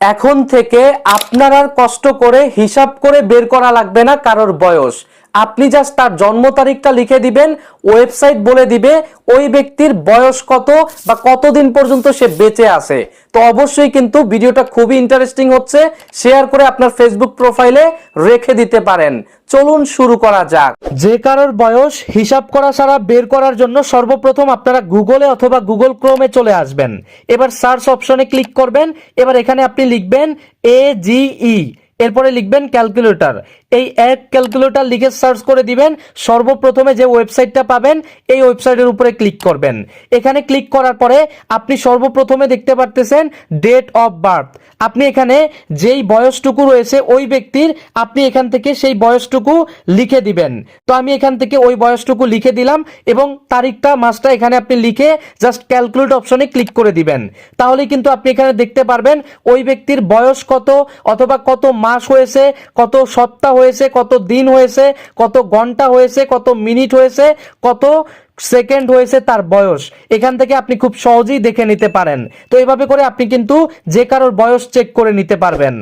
এখন থেকে আপনার আর কষ্ট করে হিসাব করে বের করা লাগবে না কারোর বয়স। আপনি জাস্ট তার জন্ম তারিখটা লিখে দিবেন ওয়েবসাইট বলে দিবে, ওই ব্যক্তির বয়স কত বা কতদিন পর্যন্ত সে বেঁচে আছে। তো অবশ্যই কিন্তু ভিডিওটা খুবই ইন্টারেস্টিং হচ্ছে শেয়ার করে আপনার ফেসবুক প্রোফাইলে রেখে দিতে পারেন। চলুন শুরু করা যাক। যে কারোর বয়স হিসাব করা ছাড়া বের করার জন্য সর্বপ্রথম আপনারা গুগলে অথবা গুগল ক্রোমে চলে আসবেন। এবার সার্চ অপশনে ক্লিক করবেন, এবার এখানে আপনি লিখবেন এ জিই এরপরে লিখবেন ক্যালকুলেটর। এই এক ক্যালকুলেটর লিখে সার্চ করে দিবেন, সর্বপ্রথমে যে ওয়েবসাইটটা পাবেন, এই ওয়েবসাইটের উপরে ক্লিক করবেন। এখানে ক্লিক করার পরে আপনি সর্বপ্রথমে দেখতে পারতেছেন ডেট অফ বার্থ। আপনি এখানে যেই বয়সটুকু রয়েছে ওই ব্যক্তির আপনি এখান থেকে সেই বয়সটুকু লিখে দিবেন। তো আমি এখান থেকে ওই বয়সটুকু লিখে দিলাম এবং তারিখটা, মাসটা এখানে আপনি লিখে জাস্ট ক্যালকুলেট অপশনে ক্লিক করে দিবেন। তাহলে কিন্তু আপনি এখানে দেখতে পারবেন ওই ব্যক্তির বয়স কত অথবা কত মাস হয়েছে, কত সপ্তাহ হয়েছে, কত দিন হয়েছে, কত ঘণ্টা হয়েছে, কত মিনিট হয়েছে, কত সেকেন্ড হয়েছে তার বয়স। এখান থেকে আপনি খুব সহজেই দেখে নিতে পারেন। তো এভাবে করে আপনি কিন্তু যে কারোর বয়স চেক করে নিতে পারবেন।